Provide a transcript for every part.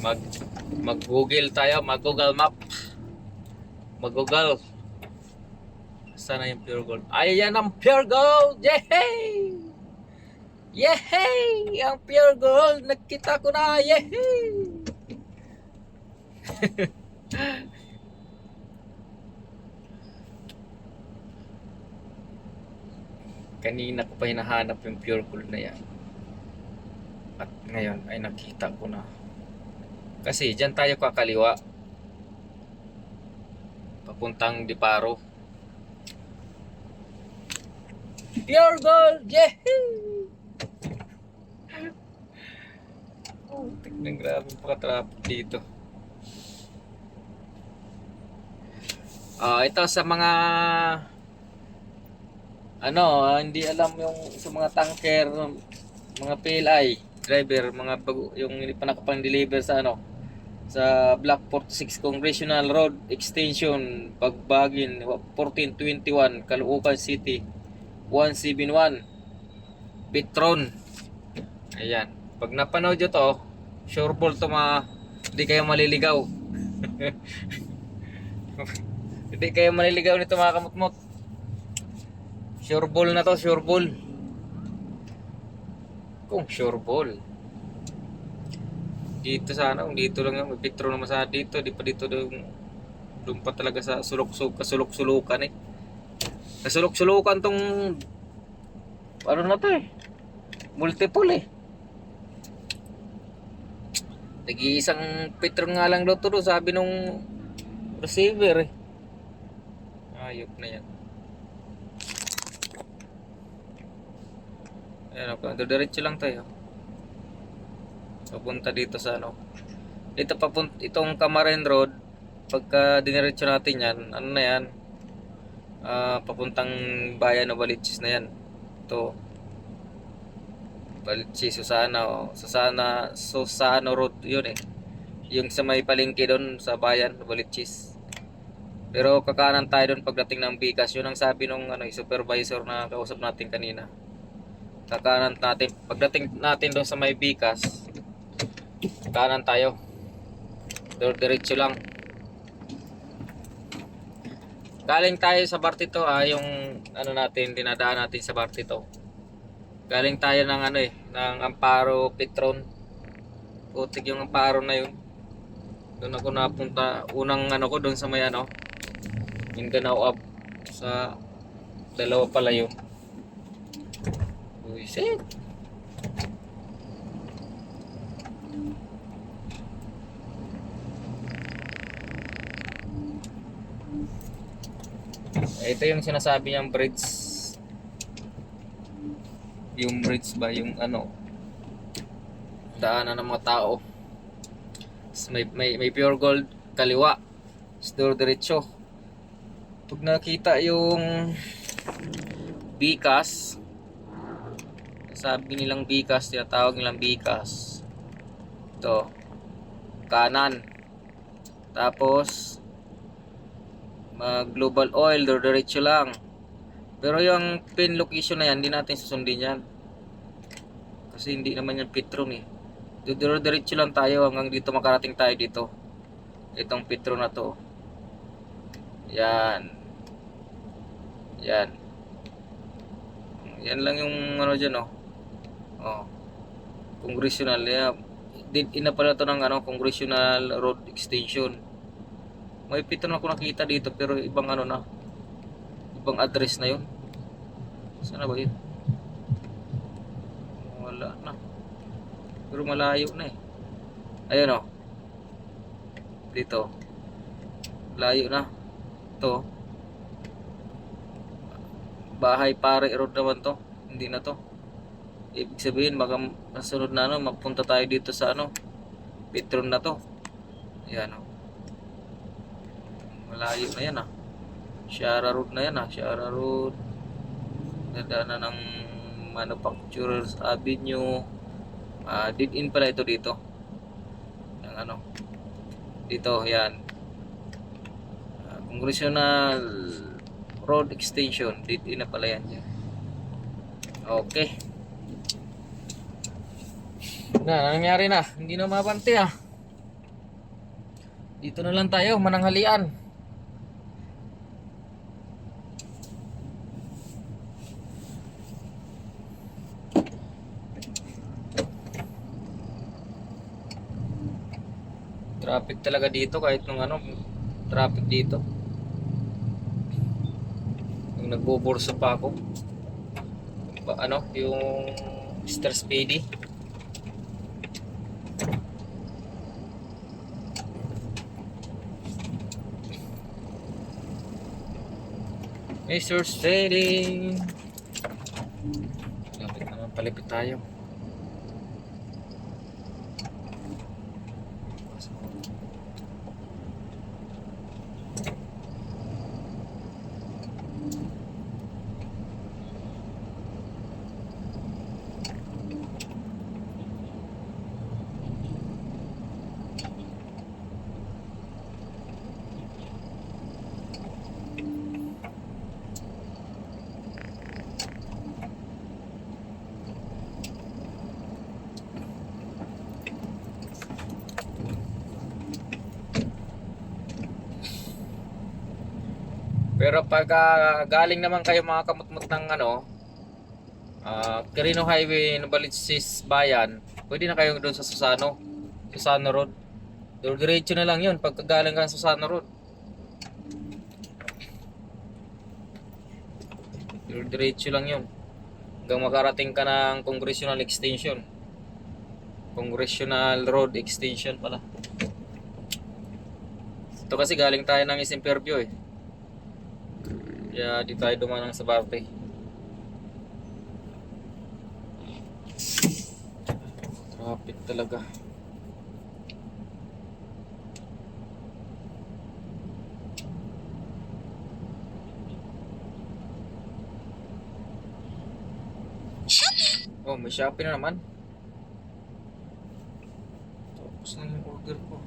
Mag mag-google tayo, mag-google map. Mag-google. Sana yung pure gold. Ayan ang pure gold! Yehey! Yehey! Ang pure gold! Nakita ko na! Yehey! Kanina ko pa hinahanap yung pure gold na yan. At ngayon ay nakita ko na. Kasi dyan tayo kakaliwa. Papuntang Diparo. Pure gold! Yehey! Oh, tignan grabe pagka-traffic dito. Ah, ito sa mga ano, ah, hindi alam yung sa mga tanker, mga PLI driver, mga bago, yung hindi pa nakapang-deliver sa ano sa Block 46 Congressional Road Extension, Pagbagin, 1421, Caloocan City, 171, Petron. Ayan. Pag napanood nyo to, sure ball to ma... Hindi kayo maliligaw. Hindi kayo maliligaw nito mga kamutmot. Sure ball na to, sure ball. Kung sure ball. Dito sana, kung dito lang yung Petro naman sa dito, di pa dito doon doon talaga sa sulok-sulok, kasulok-sulukan eh. Kasulok-sulukan tong ano na to eh. Multiple eh. Nag-iisang Petro nga lang daw to sabi nung receiver eh. Ayop na yan. Ayan ako, diretso lang tayo. Papunta dito sa ano. Dito papunta, itong Camarine Road, pagka diniretso natin yan, ano na yan, ah, papuntang bayan ng Balichis na yan. Ito, Balichis, Susana, o Susana, Susano Road, yun eh. Yung sa may palengke doon sa bayan, Balichis. Pero kakanan tayo doon pagdating ng Bigas. Yun ang sabi nung ano, supervisor na kausap natin kanina. Kakanan natin. Pagdating natin doon sa may Bigas, kanan tayo. Dur diretso lang. Galing tayo sa Bartito ah, yung ano natin, dinadaan natin sa Bartito. Galing tayo ng ano eh, ng Amparo Petron. Putik yung Amparo na yun. Doon ako napunta, unang ano ko doon sa may ano, Mindanao up sa dalawa pala yun. Uy, shit. Ito yung sinasabi niyang bridge. Yung bridge ba, yung ano, daanan ng mga tao. May, may, may pure gold kaliwa. Store diretso. Pag nakita yung bikas, sabi nilang bikas, tinatawag nilang bikas. Ito, kanan. Tapos, mag global oil, diretso lang. Pero yung pin location na yan, hindi natin susundin yan. Kasi hindi naman yan Petron eh. Diretso lang tayo hanggang dito makarating tayo dito. Itong Petron na to. Yan. Yan. Yan lang yung ano dyan oh. Oh. Congressional. Yeah. Din ina pala to ng ano, Congressional Road Extension. May Petron ako nakita dito pero ibang ano na. Ibang address na yun. Sana ba yun? Wala na. Pero malayo na eh. Ayun oh. Dito. Layo na. To. Bahay pare road naman to. Hindi na to. Ibig sabihin baka masunod na ano, mapunta tayo dito sa ano. Petron na to. Ayan oh. Malayo na yan ah. Shara Road na yan ah. Shara Road. Dadaanan ng Manufacturers Avenue. Ah, dead in pala ito dito. Yung ano. Dito, yan. Ah, Congressional Road Extension. Dead in na pala yan. yan. Okay. Na, nangyari na. Hindi na mabante ah. Dito na lang tayo, mananghalian. Traffic talaga dito kahit nung ano, traffic dito. Nung nagboborso pa ako. Ba, ano, yung Mr. Speedy. Mr. Steady. Lapit naman palipit tayo. Pero pag ah, galing naman kayo mga kamutmut ng ano, ah Quirino Highway, Novaliches Bayan, pwede na kayo doon sa Susano, Susano Road. Doon na lang yun pagka galing ka sa Susano Road. Doon lang yun. Hanggang makarating ka ng Congressional Extension. Congressional Road Extension pala. Ito kasi galing tayo ng Isimperbio eh. Kaya di tayo dumanang sa Barte. Traffic talaga. Oh, may Shopee na naman. Tapos na yung order ko.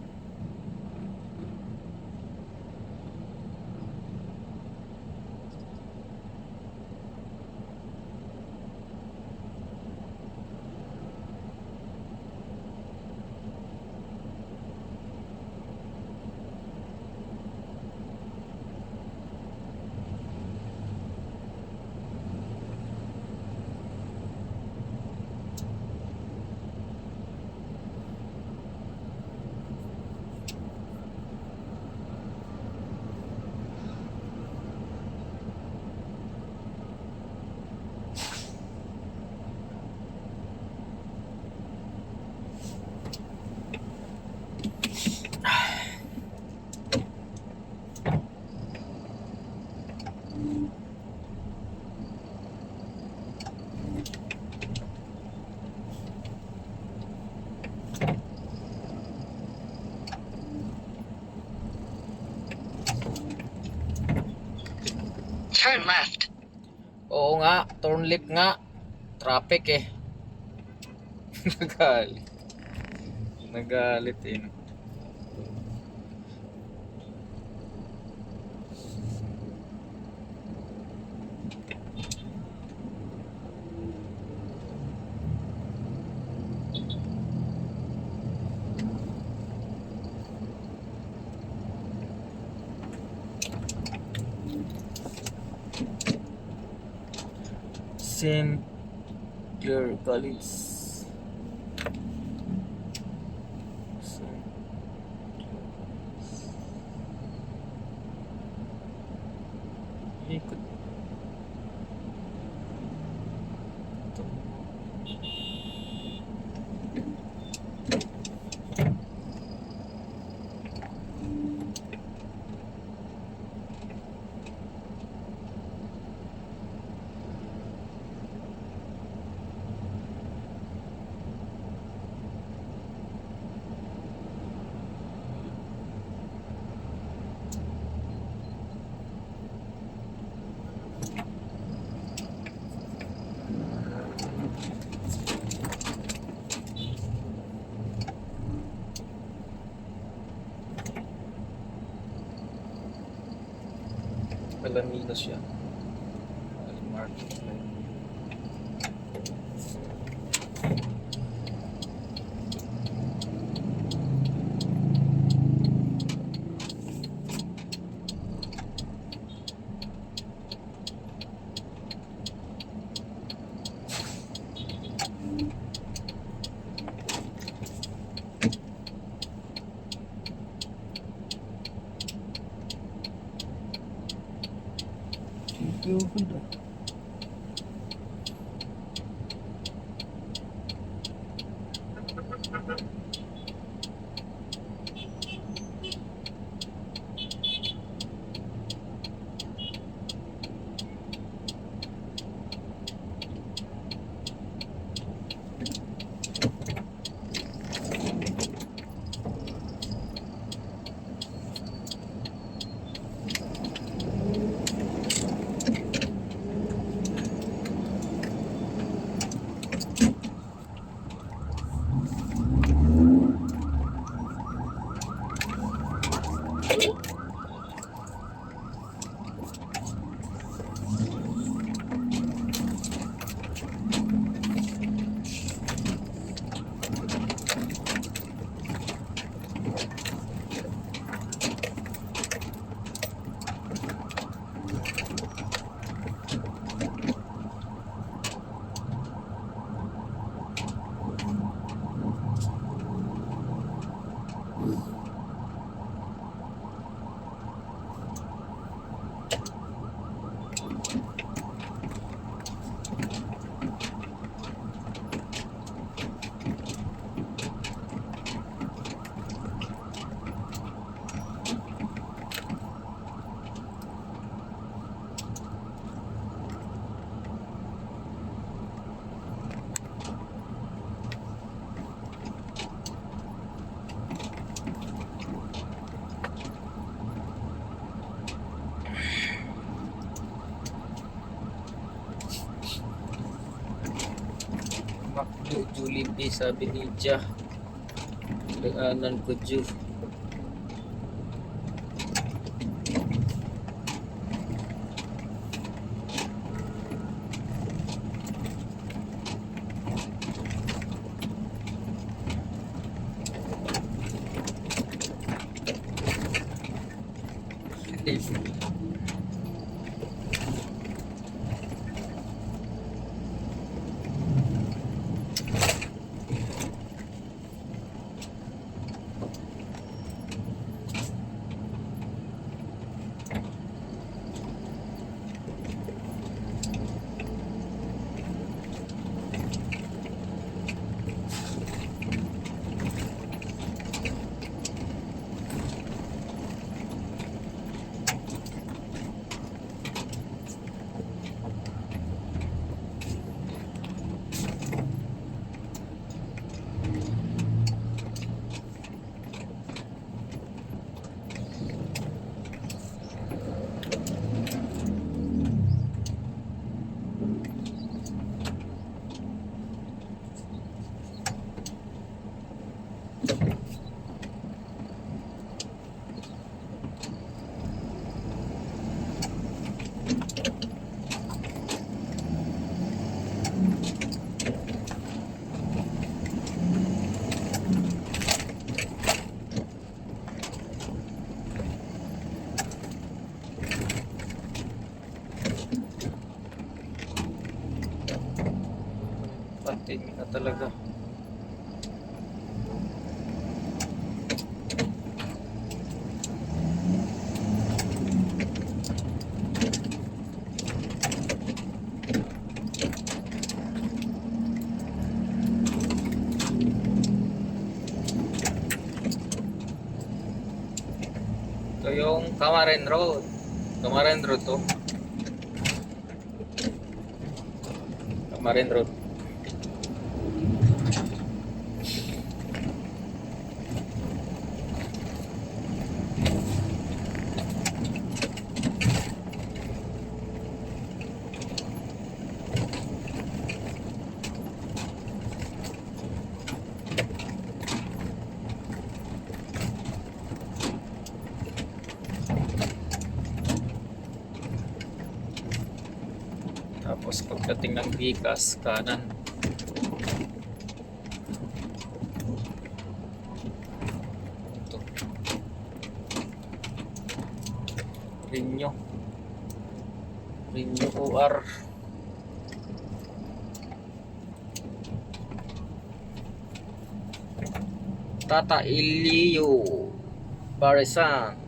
Turn left. Oo left nga. Traffic eh. Nagalit. Nagalit eh. your colleagues. wasallam ini nasihat. It 的 Jollibee sabi ni Jah. Daanan ko Ju. Yung Camaren Road. Camaren Road to. Camaren Road. Tapos pagdating ng Vikas, kanan. Ito. Rinyo. Rinyo OR. Tata Ilio. Barisan.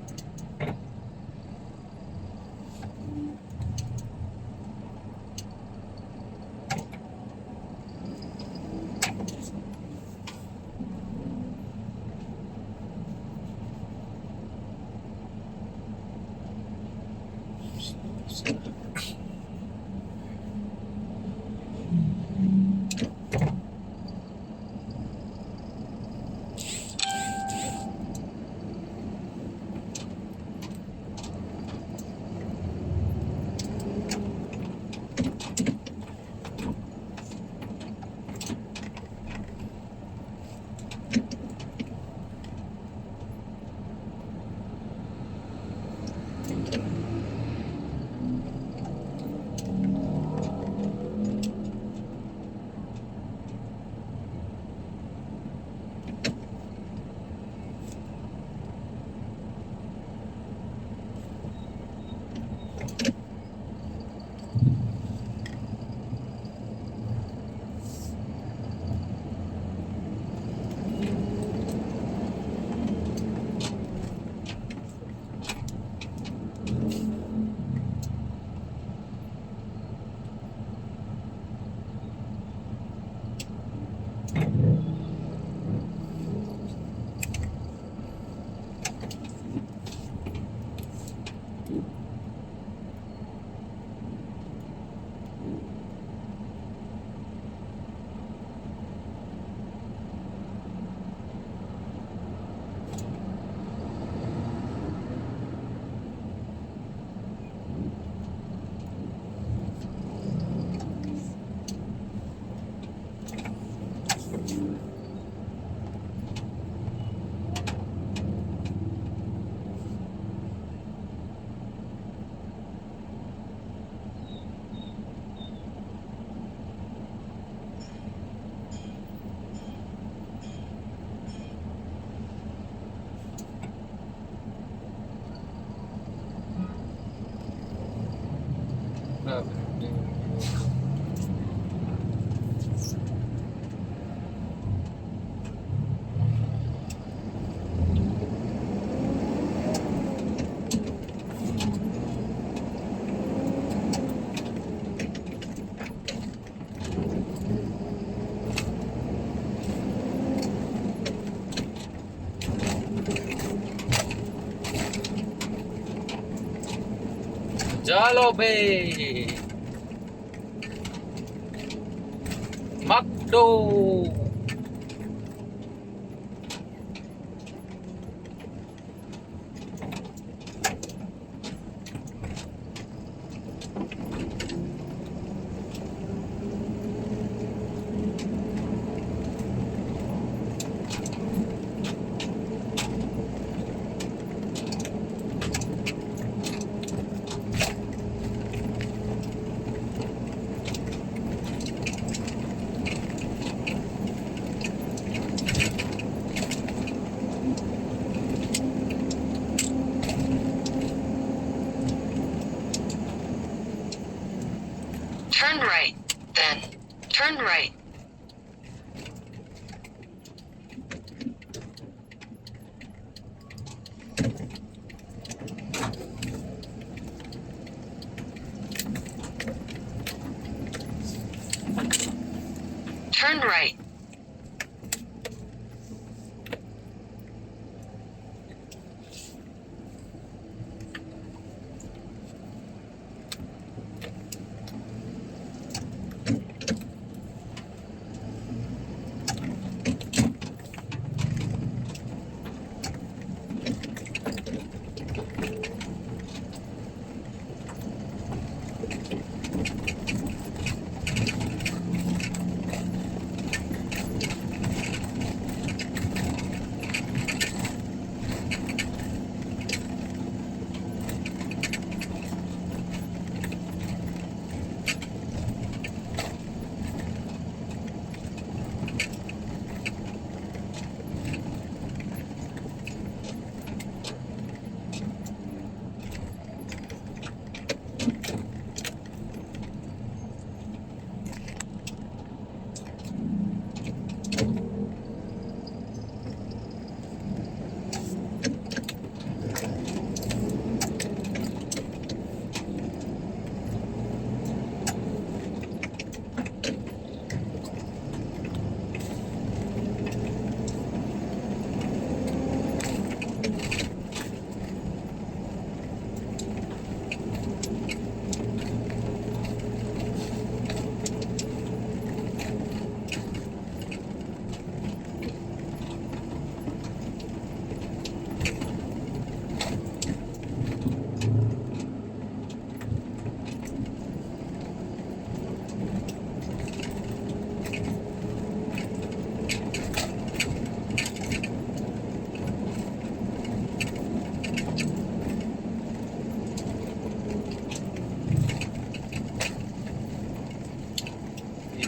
ચાલો બે મકડું.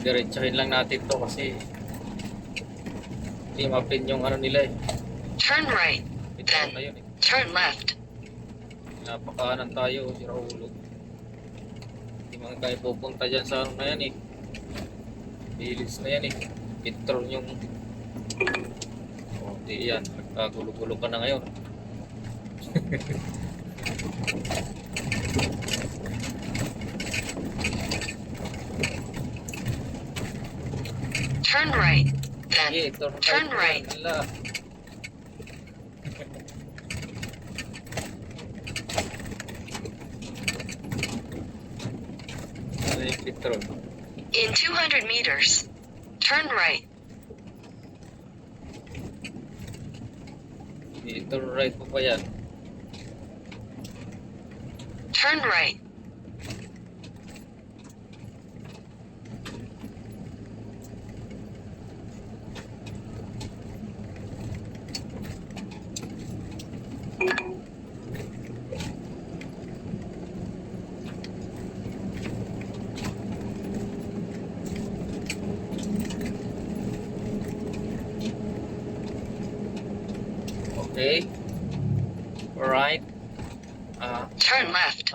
Diretsahin lang natin to kasi hindi ma-pin yung ano nila eh. Turn right. Ito na yun eh. Turn left. Napakanan tayo, si Raulog. Hindi mga kayo pupunta dyan sa ano na yan eh. Bilis na yan eh. Petrol yung... O, di yan. Nagkagulo-gulo ka na ngayon. Turn right. then turn right. Turn na right. yan. Ala. Ano yung petrol? in 200 meters, turn right. Sige, turn right po pa yan. Turn right.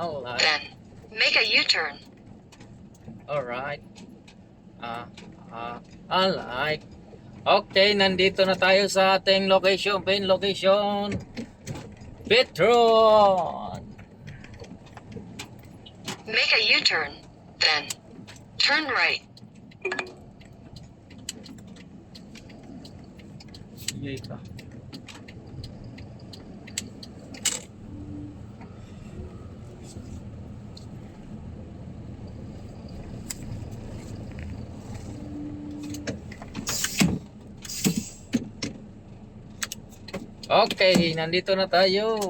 Alright. Then make a U-turn. Alright. Ah, ah, alright. Okay, nandito na tayo sa ating location, main location. Petron. Make a U-turn. Then turn right. Sige Okay, nandito na tayo.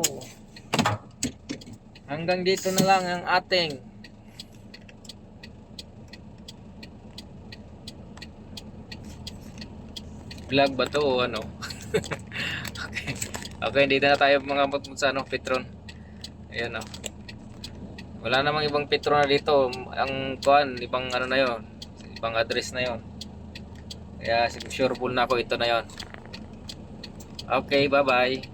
Hanggang dito na lang ang ating vlog ba to o ano? okay. Okay, dito na tayo mga sa ano, Petron. Ayan o. Wala namang ibang Petron na dito. Ang kuan, ibang ano na yon, ibang address na yon. Kaya sure na ako ito na yon. Okay, bye-bye.